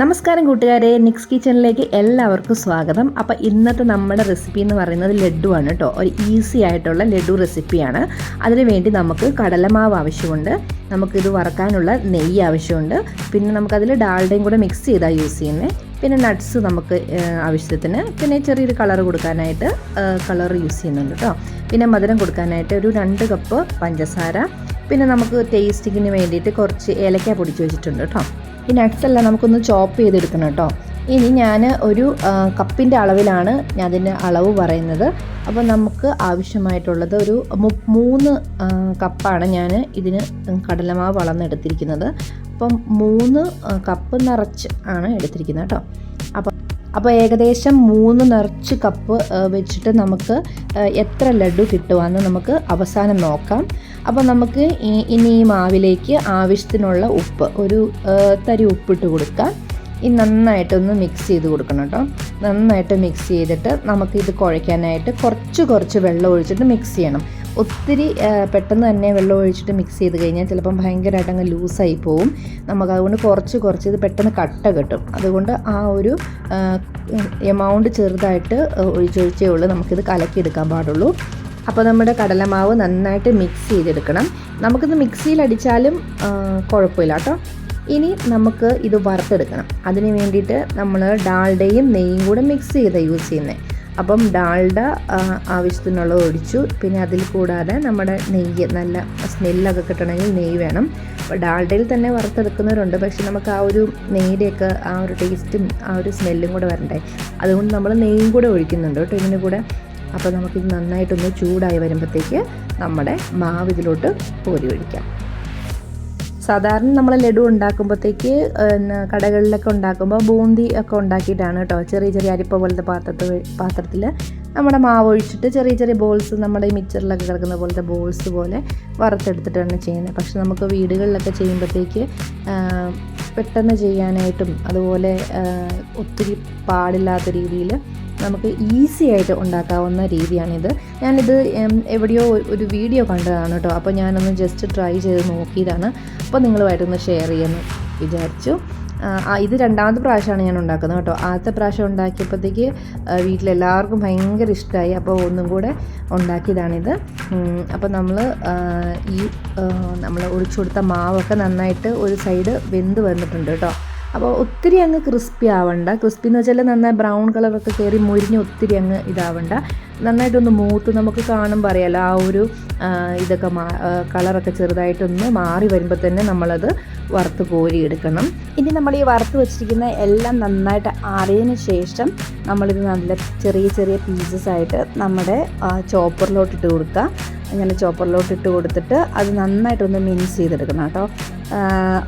നമസ്കാരം കൂട്ടുകാരെ നിക്സ് കിച്ചണിലേക്ക് എല്ലാവർക്കും സ്വാഗതം. അപ്പോൾ ഇന്നത്തെ നമ്മുടെ റെസിപ്പി എന്ന് പറയുന്നത് ലഡു ആണ് കേട്ടോ ഒരു ഈസി ആയിട്ടുള്ള ലഡു റെസിപ്പിയാണ് അതിനു വേണ്ടി നമുക്ക് കടലമാവ് ആവശ്യമുണ്ട്. നമുക്കിത് വറക്കാനുള്ള നെയ്യ് ആവശ്യമുണ്ട്. പിന്നെ നമുക്കതിൽ ഡാൽഡയും കൂടെ മിക്സ് ചെയ്താൽ യൂസ് ചെയ്യുന്നത് പിന്നെ നട്ട്സ് നമുക്ക് ആവശ്യത്തിന്. പിന്നെ ചെറിയൊരു കളർ കൊടുക്കാനായിട്ട് കളർ യൂസ് ചെയ്യുന്നുണ്ട് കേട്ടോ പിന്നെ മധുരം കൊടുക്കാനായിട്ട് ഒരു രണ്ട് കപ്പ് പഞ്ചസാര. പിന്നെ നമുക്ക് ടേസ്റ്റിങ്ങിന് വേണ്ടിയിട്ട് കുറച്ച് ഏലക്ക പൊടിച്ച് വെച്ചിട്ടുണ്ട് കേട്ടോ ഈ നട്ട്സ് എല്ലാം നമുക്കൊന്ന് ചോപ്പ് ചെയ്തെടുക്കണം കേട്ടോ ഇനി ഞാൻ ഒരു കപ്പിന്റെ അളവിലാണ് ഞാൻ അതിന്റെ അളവ് പറയുന്നത്. അപ്പോൾ നമുക്ക് ആവശ്യമായിട്ടുള്ളത് ഒരു മൂന്ന് കപ്പാണ് ഞാൻ ഇതിന് കടലമാവ് വളർന്നെടുത്തിരിക്കുന്നത്. അപ്പം മൂന്ന് കപ്പ് നിറച്ച് ആണ് എടുത്തിരിക്കുന്നത് കേട്ടോ അപ്പോൾ ഏകദേശം മൂന്ന് നിറച്ച് കപ്പ് വെച്ചിട്ട് നമുക്ക് എത്ര ലഡു കിട്ടുമെന്ന് നമുക്ക് അവസാനം നോക്കാം. അപ്പോൾ നമുക്ക് ഇനി ഈ മാവിലേക്ക് ആവശ്യത്തിനുള്ള ഉപ്പ് ഒരു തരി ഉപ്പിട്ട് കൊടുക്കാം. ഈ നന്നായിട്ടൊന്ന് മിക്സ് ചെയ്ത് കൊടുക്കണം കേട്ടോ. നന്നായിട്ട് മിക്സ് ചെയ്തിട്ട് നമുക്കിത് കുഴയ്ക്കാനായിട്ട് കുറച്ച് കുറച്ച് വെള്ളം ഒഴിച്ചിട്ട് മിക്സ് ചെയ്യണം. ഒത്തിരി പെട്ടെന്ന് തന്നെ വെള്ളം ഒഴിച്ചിട്ട് മിക്സ് ചെയ്ത് കഴിഞ്ഞാൽ ചിലപ്പം ഭയങ്കരമായിട്ട് അങ്ങ് ലൂസായി പോവും. നമുക്ക് അതുകൊണ്ട് കുറച്ച് കുറച്ച് ഇത് പെട്ടെന്ന് കട്ട കിട്ടും. അതുകൊണ്ട് ആ ഒരു എമൗണ്ട് ചെറുതായിട്ട് ഒഴിച്ചൊഴിച്ചേ ഉള്ളൂ. നമുക്കിത് കലക്കിയെടുക്കാൻ പാടുള്ളൂ. അപ്പോൾ നമ്മുടെ കടലമാവ് നന്നായിട്ട് മിക്സ് ചെയ്തെടുക്കണം. നമുക്കിത് മിക്സിയിൽ അടിച്ചാലും കുഴപ്പമില്ല കേട്ടോ. ഇനി നമുക്ക് ഇത് വറുത്തെടുക്കണം. അതിന് വേണ്ടിയിട്ട് നമ്മൾ ഡാൽഡയും നെയ്യും കൂടെ മിക്സ് ചെയ്താണ് യൂസ് ചെയ്യുന്നത് അപ്പം ഡാൽഡ ആ, ആവശ്യത്തിനുള്ളത് ഒഴിച്ചു. പിന്നെ അതിൽ കൂടാതെ നമ്മുടെ നെയ്യ് നല്ല സ്മെല്ലൊക്കെ കിട്ടണമെങ്കിൽ നെയ്യ് വേണം. അപ്പോൾ ഡാൾഡയിൽ തന്നെ വറുത്തെടുക്കുന്നവരുണ്ട്. പക്ഷെ നമുക്ക് ആ ഒരു നെയ്യുടെയൊക്കെ ആ ഒരു ടേസ്റ്റും ആ ഒരു സ്മെല്ലും കൂടെ വരണ്ടേ. അതുകൊണ്ട് നമ്മൾ നെയ്യും കൂടെ ഒഴിക്കുന്നുണ്ട് കേട്ടോ ഇതിന് കൂടെ. അപ്പോൾ നമുക്കിത് നന്നായിട്ടൊന്ന് ചൂടായി വരുമ്പോഴത്തേക്ക് നമ്മുടെ മാവ് ഇതിലോട്ട് കോരി ഒഴിക്കാം. സാധാരണ നമ്മൾ ലഡു ഉണ്ടാക്കുമ്പോഴത്തേക്ക് കടകളിലൊക്കെ ഉണ്ടാക്കുമ്പോൾ ബൂന്തി ഒക്കെ ഉണ്ടാക്കിയിട്ടാണ് കേട്ടോ. ചെറിയ ചെറിയ അരിപ്പ പോലത്തെ പാത്രത്തിൽ പാത്രത്തിൽ നമ്മുടെ മാവ് ഒഴിച്ചിട്ട് ചെറിയ ചെറിയ ബോൾസ് നമ്മുടെ ഈ മിക്സറിലൊക്കെ കിടക്കുന്ന പോലത്തെ ബോൾസ് പോലെ വറുത്തെടുത്തിട്ടാണ് ചെയ്യുന്നത്. പക്ഷെ നമുക്ക് വീടുകളിലൊക്കെ ചെയ്യുമ്പോഴത്തേക്ക് പെട്ടെന്ന് ചെയ്യാനായിട്ടും അതുപോലെ ഒത്തിരി പാടില്ലാത്ത രീതിയിൽ നമുക്ക് ഈസി ആയിട്ട് ഉണ്ടാക്കാവുന്ന രീതിയാണിത്. ഞാനിത് എവിടെയോ ഒരു വീഡിയോ കണ്ടതാണ് കേട്ടോ. അപ്പോൾ ഞാനൊന്ന് ജസ്റ്റ് ട്രൈ ചെയ്ത് നോക്കിയതാണ്. അപ്പോൾ നിങ്ങളുമായിട്ടൊന്ന് ഷെയർ ചെയ്യാമെന്ന് വിചാരിച്ചു. ഇത് രണ്ടാമത്തെ പ്രാവശ്യമാണ് ഞാൻ ഉണ്ടാക്കുന്നത് കേട്ടോ. ആദ്യത്തെ പ്രാവശ്യം ഉണ്ടാക്കിയപ്പോഴത്തേക്ക് വീട്ടിലെല്ലാവർക്കും ഭയങ്കര ഇഷ്ടമായി അപ്പോൾ ഒന്നും കൂടെ ഉണ്ടാക്കിയതാണിത്. അപ്പോൾ നമ്മൾ ഈ നമ്മൾ ഒഴിച്ചു കൊടുത്ത മാവൊക്കെ നന്നായിട്ട് ഒരു സൈഡ് വെന്ത് വന്നിട്ടുണ്ട് കേട്ടോ. അപ്പോൾ ഒത്തിരി അങ്ങ് ക്രിസ്പി ആവണ്ട. ക്രിസ്പി എന്ന് വെച്ചാൽ നന്നായി ബ്രൗൺ കളറൊക്കെ കയറി മുരിഞ്ഞ് ഒത്തിരി അങ്ങ് ഇതാവണ്ട. നന്നായിട്ടൊന്ന് മൂത്ത് നമുക്ക് കാണും അറിയാലോ ആ ഒരു ഇതൊക്കെ മാ കളറൊക്കെ ചെറുതായിട്ടൊന്ന് മാറി വരുമ്പോൾ തന്നെ നമ്മളത് വറുത്ത് കോരി എടുക്കണം. ഇനി നമ്മൾ ഈ വറുത്ത് വെച്ചിരിക്കുന്ന എല്ലാം നന്നായിട്ട് ആറിയതിന് ശേഷം നമ്മളിത് നല്ല ചെറിയ ചെറിയ പീസസ് ആയിട്ട് നമ്മുടെ ചോപ്പറിലോട്ടിട്ട് കൊടുക്കുക. അങ്ങനെ ചോപ്പറിലോട്ട് ഇട്ട് കൊടുത്തിട്ട് അത് നന്നായിട്ടൊന്ന് മിൻസ് ചെയ്തെടുക്കണം കേട്ടോ.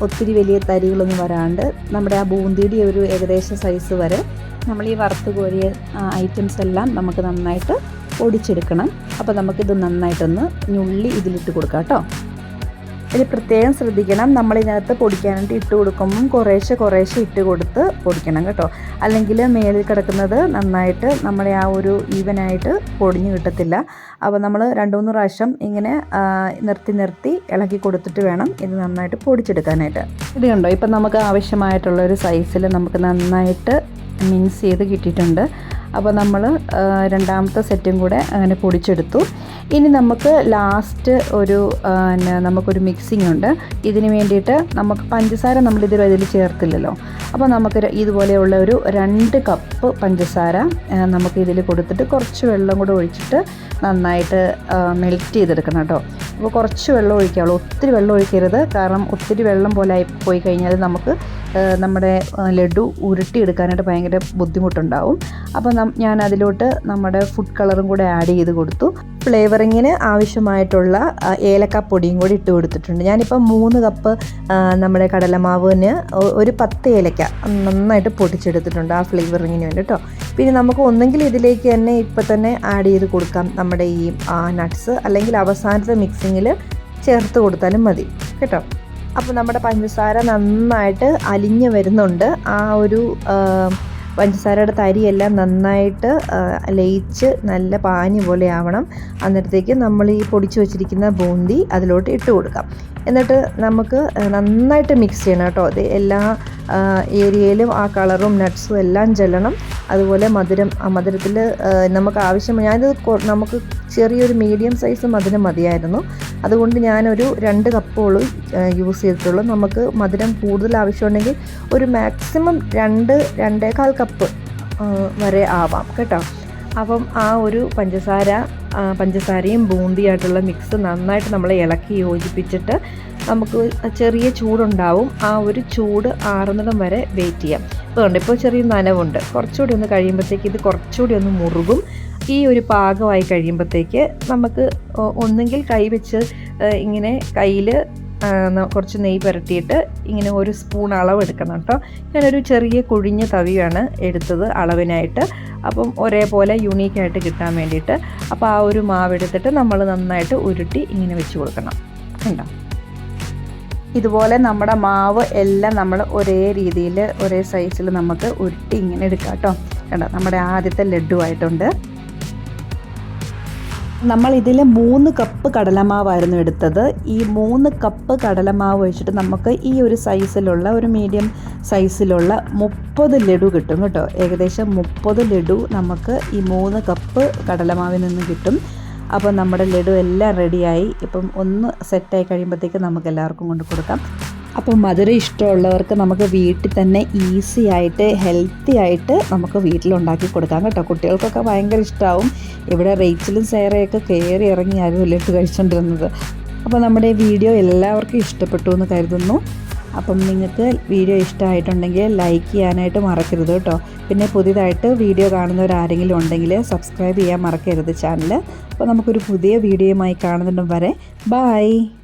ഒത്തിരി വലിയ തരികളൊന്നും വരാണ്ട് നമ്മുടെ ആ ബൂന്തിയുടെ ഒരു ഏകദേശം സൈസ് വരെ നമ്മൾ ഈ വറുത്ത് കോരിയ ഐറ്റംസ് എല്ലാം നമുക്ക് നന്നായിട്ട് ഒടിച്ചെടുക്കണം അപ്പോൾ നമുക്കിത് നന്നായിട്ടൊന്ന് ഞുള്ളി ഇതിലിട്ട് കൊടുക്കാം കേട്ടോ. ഇത് പ്രത്യേകം ശ്രദ്ധിക്കണം. നമ്മളിതിനകത്ത് പൊടിക്കാനായിട്ട് ഇട്ട് കൊടുക്കുമ്പം കുറേശ്ശെ കുറേശ്ശെ ഇട്ട് കൊടുത്ത് പൊടിക്കണം കേട്ടോ. അല്ലെങ്കിൽ മേളിൽ കിടക്കുന്നത് നന്നായിട്ട് നമ്മളെ ആ ഒരു ഈവനായിട്ട് പൊടിഞ്ഞു കിട്ടത്തില്ല. അപ്പോൾ നമ്മൾ രണ്ട് മൂന്ന് പ്രാവശ്യം ഇങ്ങനെ നിർത്തി നിർത്തി ഇളക്കി കൊടുത്തിട്ട് വേണം ഇത് നന്നായിട്ട് പൊടിച്ചെടുക്കാനായിട്ട്. ഇത് കണ്ടോ? ഇപ്പം നമുക്ക് ആവശ്യമായിട്ടുള്ള ഒരു സൈസിൽ നമുക്ക് നന്നായിട്ട് മിൻസ് ചെയ്ത് കിട്ടിയിട്ടുണ്ട്. അപ്പോൾ നമ്മൾ രണ്ടാമത്തെ സെറ്റും കൂടെ അങ്ങനെ പൊടിച്ചെടുത്തു. ഇനി നമുക്ക് ലാസ്റ്റ് ഒരു പിന്നെ നമുക്കൊരു മിക്സിംഗ് ഉണ്ട്. ഇതിന് വേണ്ടിയിട്ട് നമുക്ക് പഞ്ചസാര നമ്മൾ ഇതിൽ ഇതിൽ ചേർത്തില്ലല്ലോ. അപ്പോൾ നമുക്ക് ഇതുപോലെയുള്ള ഒരു രണ്ട് കപ്പ് പഞ്ചസാര നമുക്ക് ഇതിൽ കൊടുത്തിട്ട് കുറച്ച് വെള്ളം കൂടെ ഒഴിച്ചിട്ട് നന്നായിട്ട് മെൽറ്റ് ചെയ്തെടുക്കണം കേട്ടോ. അപ്പോൾ കുറച്ച് വെള്ളം ഒഴിക്കാവുള്ളൂ. ഒത്തിരി വെള്ളം ഒഴിക്കരുത്. കാരണം ഒത്തിരി വെള്ളം പോലെ ആയി പോയി കഴിഞ്ഞാൽ നമുക്ക് നമ്മുടെ ലഡു ഉരുട്ടിയെടുക്കാനായിട്ട് ഭയങ്കര ബുദ്ധിമുട്ടുണ്ടാവും. അപ്പോൾ ഞാൻ അതിലോട്ട് നമ്മുടെ ഫുഡ് കളറും കൂടെ ആഡ് ചെയ്ത് കൊടുത്തു. ഫ്ലേവറിങ്ങിന് ആവശ്യമായിട്ടുള്ള ഏലക്കപ്പൊടിയും കൂടി ഇട്ട് കൊടുത്തിട്ടുണ്ട്. ഞാനിപ്പോൾ മൂന്ന് കപ്പ് നമ്മുടെ കടലമാവിന് ഒരു പത്ത് ഏലക്ക നന്നായിട്ട് പൊടിച്ചെടുത്തിട്ടുണ്ട് ആ ഫ്ലേവറിങ്ങിന് വേണ്ടി കേട്ടോ പിന്നെ നമുക്ക് ഒന്നെങ്കിൽ ഇതിലേക്ക് തന്നെ ഇപ്പം തന്നെ ആഡ് ചെയ്ത് കൊടുക്കാം നമ്മുടെ ഈ നട്ട്സ് അല്ലെങ്കിൽ അവസാനത്തെ മിക്സിങ്ങിൽ ചേർത്ത് കൊടുത്താലും മതി. കേട്ടോ? അപ്പോൾ നമ്മുടെ പഞ്ചസാര നന്നായിട്ട് അലിഞ്ഞ് വരുന്നുണ്ട്. ആ ഒരു പഞ്ചസാരയുടെ തരിയെല്ലാം നന്നായിട്ട് ലയിച്ച് നല്ല പാനി പോലെ ആവണം. അന്നേരത്തേക്ക് നമ്മൾ ഈ പൊടിച്ച് വെച്ചിരിക്കുന്ന ബൂന്തി അതിലോട്ട് ഇട്ട് കൊടുക്കാം. എന്നിട്ട് നമുക്ക് നന്നായിട്ട് മിക്സ് ചെയ്യണം കേട്ടോ. അത് എല്ലാ ഏരിയയിലും ആ കളറും നട്ട്സും എല്ലാം ചെല്ലണം. അതുപോലെ മധുരം ആ മധുരത്തിൽ നമുക്ക് ആവശ്യം ഞാനിത് നമുക്ക് ചെറിയൊരു മീഡിയം സൈസ് മധുരം മതിയായിരുന്നു. അതുകൊണ്ട് ഞാനൊരു രണ്ട് കപ്പോളം യൂസ് ചെയ്തിട്ടുള്ളൂ. നമുക്ക് മധുരം കൂടുതൽ ആവശ്യമുണ്ടെങ്കിൽ ഒരു മാക്സിമം രണ്ട് രണ്ടേകാൽ കപ്പ് വരെ ആവാം. കേട്ടോ? അപ്പം ആ ഒരു പഞ്ചസാര പഞ്ചസാരയും ബൂന്തിയായിട്ടുള്ള മിക്സ് നന്നായിട്ട് നമ്മൾ ഇളക്കി യോജിപ്പിച്ചിട്ട് നമുക്ക് ചെറിയ ചൂടുണ്ടാവും. ആ ഒരു ചൂട് ആറുന്നിടം വരെ വെയിറ്റ് ചെയ്യാം. ഇപ്പോൾ ഉണ്ട് ഇപ്പോൾ ചെറിയ നനവുണ്ട്. കുറച്ചുകൂടി ഒന്ന് കഴിയുമ്പോഴത്തേക്ക് ഇത് കുറച്ചുകൂടി ഒന്ന് മുറുകും. ഈ ഒരു പാകമായി കഴിയുമ്പോഴത്തേക്ക് നമുക്ക് ഒന്നുകിൽ കൈ വെച്ച് ഇങ്ങനെ കയ്യിൽ കുറച്ച് നെയ്യ് പുരട്ടിയിട്ട് ഇങ്ങനെ ഒരു സ്പൂൺ അളവ് എടുക്കണം കേട്ടോ. ഞാനൊരു ചെറിയ കുഴിഞ്ഞ തവിയാണ് എടുത്തത് അളവിനായിട്ട്. അപ്പം ഒരേപോലെ യുണീക്കായിട്ട് കിട്ടാൻ വേണ്ടിയിട്ട് അപ്പോൾ ആ ഒരു മാവ് എടുത്തിട്ട് നമ്മൾ നന്നായിട്ട് ഉരുട്ടി ഇങ്ങനെ വെച്ച് കൊടുക്കണം. കണ്ടോ? ഇതുപോലെ നമ്മുടെ മാവ് എല്ലാം നമ്മൾ ഒരേ രീതിയിൽ ഒരേ സൈസിൽ നമുക്ക് ഉരുട്ടി ഇങ്ങനെ എടുക്കാം കേട്ടോ. കണ്ടോ? നമ്മുടെ ആദ്യത്തെ ലഡു ആയിട്ടുണ്ട്. നമ്മൾ ഇതിൽ മൂന്ന് കപ്പ് കടലമാവായിരുന്നു എടുത്തത്. ഈ മൂന്ന് കപ്പ് കടലമാവ് വെച്ചിട്ട് നമുക്ക് ഈ ഒരു സൈസിലുള്ള ഒരു മീഡിയം സൈസിലുള്ള മുപ്പത് ലഡു കിട്ടും കേട്ടോ. ഏകദേശം മുപ്പത് ലഡു നമുക്ക് ഈ മൂന്ന് കപ്പ് കടലമാവിൽ നിന്ന് കിട്ടും. അപ്പോൾ നമ്മുടെ ലഡു എല്ലാം റെഡിയായി ഇപ്പം ഒന്ന് സെറ്റായി കഴിയുമ്പോഴത്തേക്ക് നമുക്ക് എല്ലാവർക്കും കൊണ്ട് കൊടുക്കാം. അപ്പോൾ മധുരം ഇഷ്ടമുള്ളവർക്ക് നമുക്ക് വീട്ടിൽ തന്നെ ഈസി ആയിട്ട് ഹെൽത്തി ആയിട്ട് നമുക്ക് വീട്ടിലുണ്ടാക്കി കൊടുക്കാം കേട്ടോ. കുട്ടികൾക്കൊക്കെ ഭയങ്കര ഇഷ്ടമാവും ഇവിടെ റേച്ചിലും സേറയൊക്കെ കയറി ഇറങ്ങി ആരും ഇട്ട് കഴിച്ചുകൊണ്ടിരുന്നത് അപ്പോൾ നമ്മുടെ വീഡിയോ എല്ലാവർക്കും ഇഷ്ടപ്പെട്ടു എന്ന് കരുതുന്നു. അപ്പം നിങ്ങൾക്ക് വീഡിയോ ഇഷ്ടമായിട്ടുണ്ടെങ്കിൽ ലൈക്ക് ചെയ്യാനായിട്ട് മറക്കരുത് കേട്ടോ. പിന്നെ പുതിയതായിട്ട് വീഡിയോ കാണുന്നവരാരെങ്കിലും ഉണ്ടെങ്കിൽ സബ്സ്ക്രൈബ് ചെയ്യാൻ മറക്കരുത് ചാനൽ അപ്പോൾ നമുക്കൊരു പുതിയ വീഡിയോയുമായി കാണുന്നുണ്ടും വരെ ബായ്